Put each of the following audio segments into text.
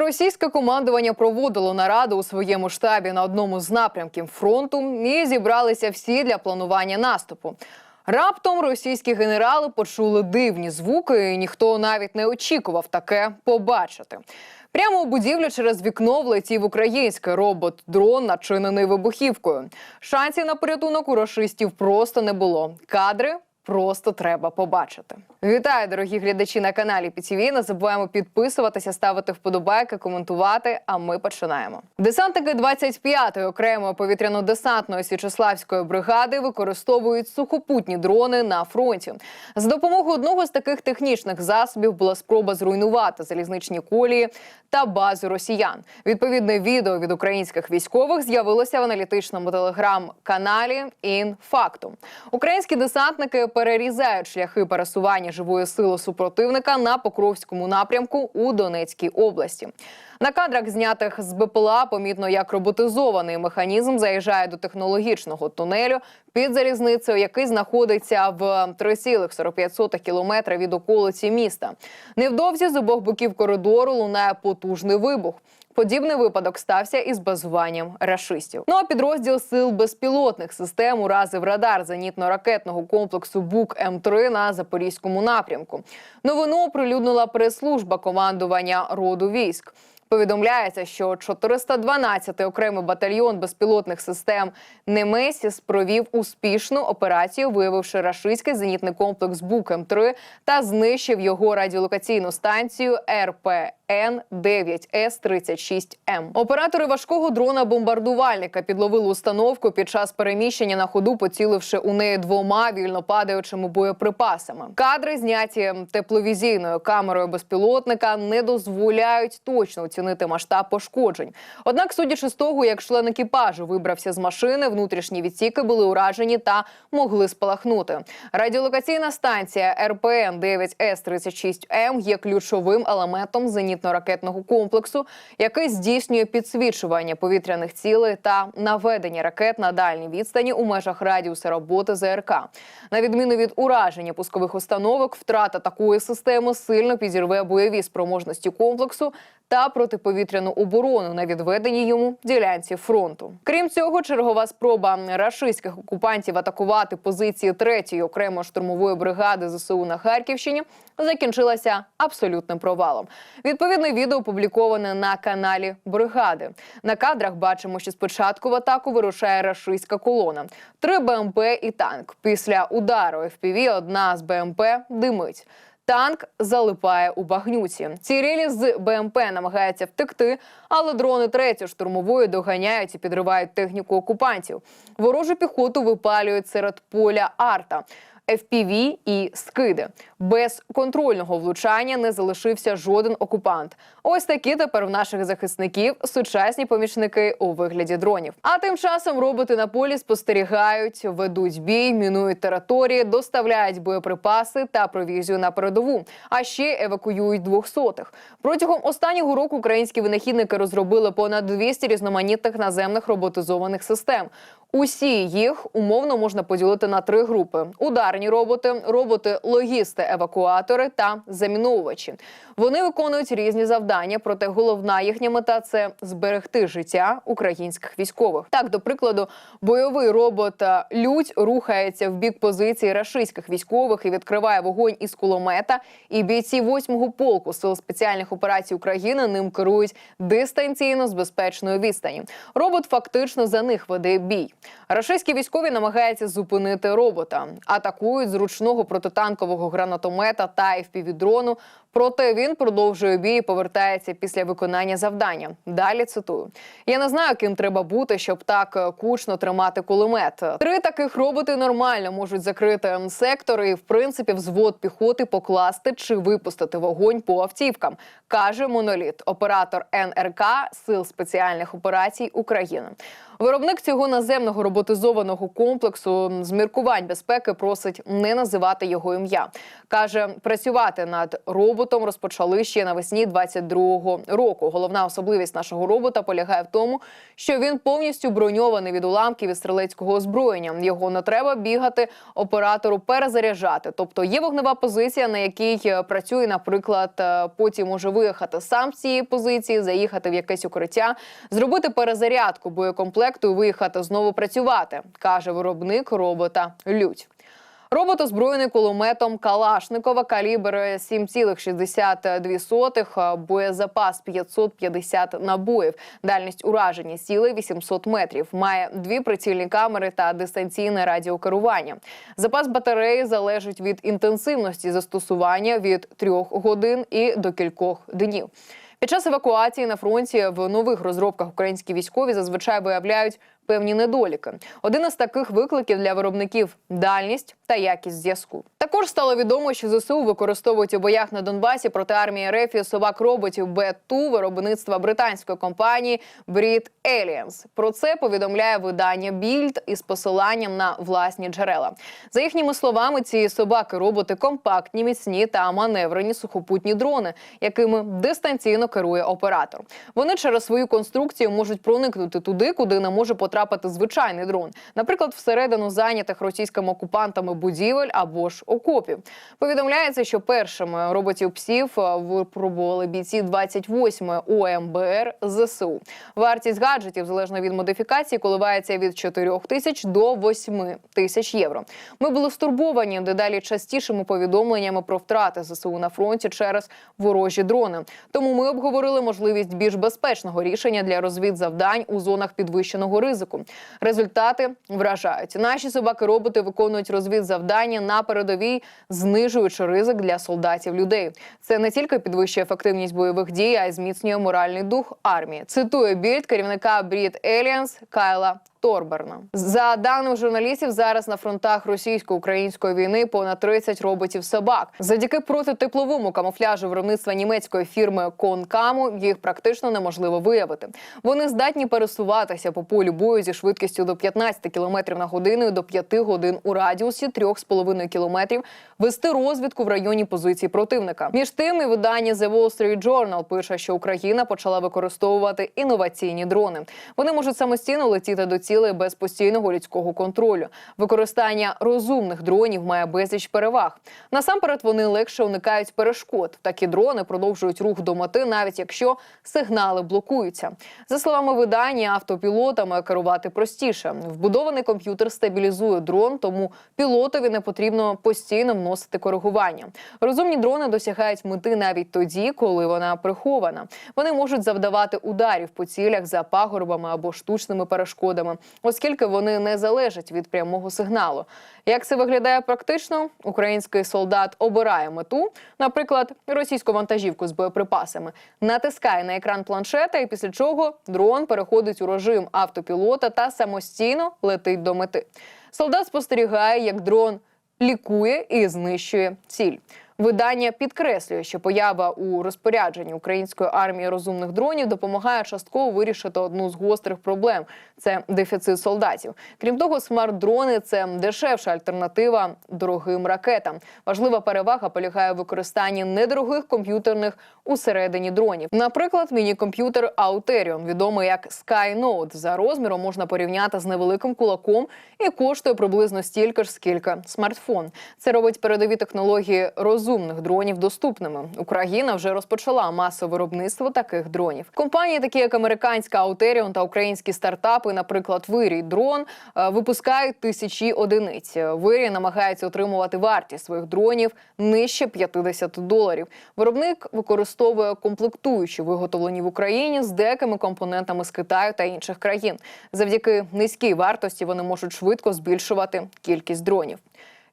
Російське командування проводило нараду у своєму штабі на одному з напрямків фронту і зібралися всі для планування наступу. Раптом російські генерали почули дивні звуки, і ніхто навіть не очікував таке побачити. Прямо у будівлю через вікно влетів український робот-дрон, начинений вибухівкою. Шансів на порятунок у рашистів просто не було. Кадри просто треба побачити. Вітаю, дорогі глядачі на каналі ПТВ. Не забуваємо підписуватися, ставити вподобайки, коментувати. А ми починаємо. Десантники 25-ї окремої повітряно-десантної Січеславської бригади використовують сухопутні дрони на фронті. За допомогою одного з таких технічних засобів була спроба зруйнувати залізничні колії та базу росіян. Відповідне відео від українських військових з'явилося в аналітичному телеграм-каналі «Інфактум». Українські десантники перерізають шляхи пересування живої сили супротивника на Покровському напрямку у Донецькій області. На кадрах, знятих з БПЛА, помітно, як роботизований механізм заїжджає до технологічного тунелю під залізницею, який знаходиться в 3,45 кілометра від околиці міста. Невдовзі з обох боків коридору лунає потужний вибух. Подібний випадок стався із базуванням рашистів. Ну а підрозділ сил безпілотних систем уразив радар зенітно-ракетного комплексу БУК М3 на запорізькому напрямку. Новину оприлюднила прес-служба командування роду військ. Повідомляється, що 412-й окремий батальйон безпілотних систем Немесіс провів успішну операцію, виявивши рашистський зенітний комплекс БУК М3 та знищив його радіолокаційну станцію РПН 9 С 36 М. Оператори важкого дрона бомбардувальника підловили установку під час переміщення на ходу, поціливши у неї двома вільно падаючими боєприпасами. Кадри зняті тепловізійною камерою безпілотника не дозволяють точно оцінити масштаб пошкоджень. Однак, судячи з того, як член екіпажу вибрався з машини, внутрішні відсіки були уражені та могли спалахнути. Радіолокаційна станція РПН 9 С 36 М є ключовим елементом зенітно-ракетного комплексу, який здійснює підсвічування повітряних цілей та наведення ракет на дальній відстані у межах радіуса роботи ЗРК. На відміну від ураження пускових установок, втрата такої системи сильно підірве бойові спроможності комплексу та протиповітряну оборону на відведеній йому ділянці фронту. Крім цього, чергова спроба рашистських окупантів атакувати позиції 3-ї окремої штурмової бригади ЗСУ на Харківщині закінчилася абсолютним провалом. Відповідне відео опубліковане на каналі бригади. На кадрах бачимо, що спочатку в атаку вирушає рашистська колона. Три БМП і танк. Після удару FPV одна з БМП димить. Танк залипає у багнюці. Цірілі з БМП намагаються втекти, але дрони третю штурмової доганяють і підривають техніку окупантів. Ворожу піхоту випалюють серед поля арта. FPV і скиди без контрольного влучання не залишився жоден окупант. Ось такі тепер в наших захисників сучасні помічники у вигляді дронів. А тим часом роботи на полі спостерігають, ведуть бій, мінують території, доставляють боєприпаси та провізію на передову. А ще евакуюють двохсотих. Протягом останнього року українські винахідники розробили понад 200 різноманітних наземних роботизованих систем. Усі їх умовно можна поділити на три групи: ударні роботи, роботи логісти, евакуатори та заміновувачі. Вони виконують різні завдання, проте головна їхня мета це зберегти життя українських військових. Так, до прикладу, бойовий робот е, Людь рухається в бік позиції рашистських військових і відкриває вогонь із кулемета. І бійці 8-го полку сил спеціальних операцій України ним керують дистанційно з безпечної відстані. Робот фактично за них веде бій. Рашистські військові намагаються зупинити робота, атакують з ручного протитанкового гранатомета та FPV-дрону. Проте він продовжує бій і повертається після виконання завдання. Далі цитую: я не знаю, ким треба бути, щоб так е, кучно тримати кулемет. Три таких роботи нормально можуть закрити сектор і, в принципі, взвод піхоти покласти чи випустити вогонь по автівкам, каже моноліт, оператор НРК Сил спеціальних операцій України. Виробник цього наземного роботизованого комплексу з міркувань безпеки просить не називати його ім'я. каже, працювати над роботом роботом розпочали ще навесні 22-го року. Головна особливість нашого робота полягає в тому, що він повністю броньований від уламків і стрілецького озброєння. Його не треба бігати оператору перезаряджати. Тобто є вогнева позиція, на якій е, працює, наприклад, е, потім може виїхати сам з цієї позиції, заїхати в якесь укриття, зробити перезарядку боєкомплекту і виїхати знову працювати, каже виробник робота Лють. Робот озброєний кулеметом Калашникова калібр 7,62, боєзапас 550 набоїв, дальність ураження сіли 800 метрів. Має дві прицільні камери та дистанційне радіокерування. Запас батареї залежить від інтенсивності застосування від трьох годин і до кількох днів. Під час евакуації на фронті в нових розробках українські військові зазвичай виявляють певні недоліки. Один із таких викликів для виробників дальність та якість зв'язку. Також стало відомо, що ЗСУ використовують у боях на Донбасі проти армії РФ собак роботів Б-2 виробництва британської компанії Breed Aliens. Про це повідомляє видання Більд із посиланням на власні джерела. За їхніми словами, ці собаки-роботи компактні, міцні та маневрені сухопутні дрони, якими дистанційно керує оператор. Вони через свою конструкцію можуть проникнути туди, куди не може потрапити звичайний дрон, наприклад, всередину зайнятих російськими окупантами будівель або ж окопів. Повідомляється, що першими роботів псів е, випробували бійці 28-ї ОМБР ЗСУ. Вартість гаджетів залежно від модифікації коливається від 4 тисяч до 8 тисяч євро. Ми були стурбовані дедалі частішими повідомленнями про втрати ЗСУ на фронті через ворожі дрони. Тому ми обговорили можливість більш безпечного рішення для розвідзавдань у зонах підвищеного ризику. Результати вражають. Наші собаки-роботи виконують розвідзавдання на передовій, знижуючи ризик для солдатів людей. Це не тільки підвищує ефективність бойових дій, а й зміцнює моральний дух армії. Цитує більд керівника Брід Еліанс Кайла. Торберна за даними журналістів, зараз на фронтах російсько-української війни понад 30 роботів собак. Завдяки протитепловому камуфляжу виробництва німецької фірми Конкаму їх практично неможливо виявити. Вони здатні пересуватися по полю бою зі швидкістю до 15 км на годину до 5 годин у радіусі 3,5 км, вести розвідку в районі позицій противника. Між тим, і видання The Wall Street Journal пише, що Україна почала використовувати інноваційні дрони. Вони можуть самостійно летіти до цілей без постійного людського контролю. Використання розумних дронів має безліч переваг. Насамперед вони легше уникають перешкод. Такі дрони продовжують рух до мети, навіть якщо сигнали блокуються. За словами видання, автопілотами керувати простіше. Вбудований комп'ютер стабілізує дрон, тому пілотові не потрібно постійно вносити коригування. Розумні дрони досягають мети навіть тоді, коли вона прихована. Вони можуть завдавати ударів по цілях за пагорбами або штучними перешкодами, оскільки вони не залежать від прямого сигналу. Як це виглядає практично? Український солдат обирає мету, наприклад, російську вантажівку з боєприпасами, натискає на екран планшета, і після чого дрон переходить у режим автопілота та самостійно летить до мети. Солдат спостерігає, як дрон лікує і знищує ціль. Видання підкреслює, що поява у розпорядженні української армії розумних дронів допомагає частково вирішити одну з гострих проблем це дефіцит солдатів. Крім того, смарт-дрони це дешевша альтернатива дорогим ракетам. Важлива перевага полягає в використанні недорогих комп'ютерних усередині дронів. Наприклад, міні-комп'ютер Auterion, відомий як SkyNote, за розміром можна порівняти з невеликим кулаком і коштує приблизно стільки ж, скільки смартфон. Це робить передові технології розумних дронів доступними. Україна вже розпочала масове виробництво таких дронів. Компанії, такі як американська Auterion та українські стартапи, наприклад, Вирій дрон, е, випускають тисячі одиниць. Вирій намагається отримувати вартість своїх дронів нижче 50 доларів. Виробник використовує комплектуючі, виготовлені в Україні з деякими компонентами з Китаю та інших країн. Завдяки низькій вартості вони можуть швидко збільшувати кількість дронів.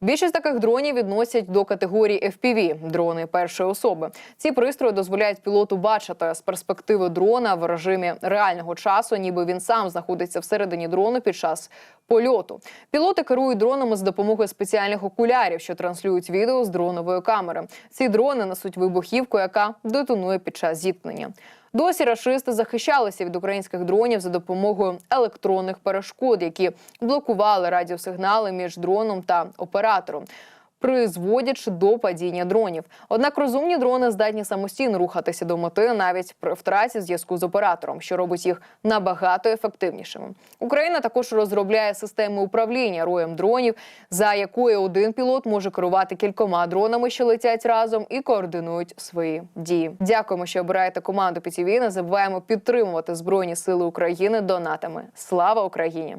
Більшість таких дронів відносять до категорії FPV – дрони першої особи. Ці пристрої дозволяють пілоту бачити з перспективи дрона в режимі реального часу, ніби він сам знаходиться всередині дрону під час польоту. Пілоти керують дронами з допомогою спеціальних окулярів, що транслюють відео з дронової камери. Ці дрони несуть вибухівку, яка детонує під час зіткнення. Досі рашисти захищалися від українських дронів за допомогою електронних перешкод, які блокували радіосигнали між дроном та оператором. Призводячи до падіння дронів. Однак розумні дрони здатні самостійно рухатися до мети навіть при втраті зв'язку з оператором, що робить їх набагато ефективнішими. Україна також розробляє системи управління роєм дронів, за якою один пілот може керувати кількома дронами, що летять разом, і координують свої дії. Дякуємо, що обираєте команду ПТВ. Не забуваємо підтримувати збройні сили України донатами. Слава Україні!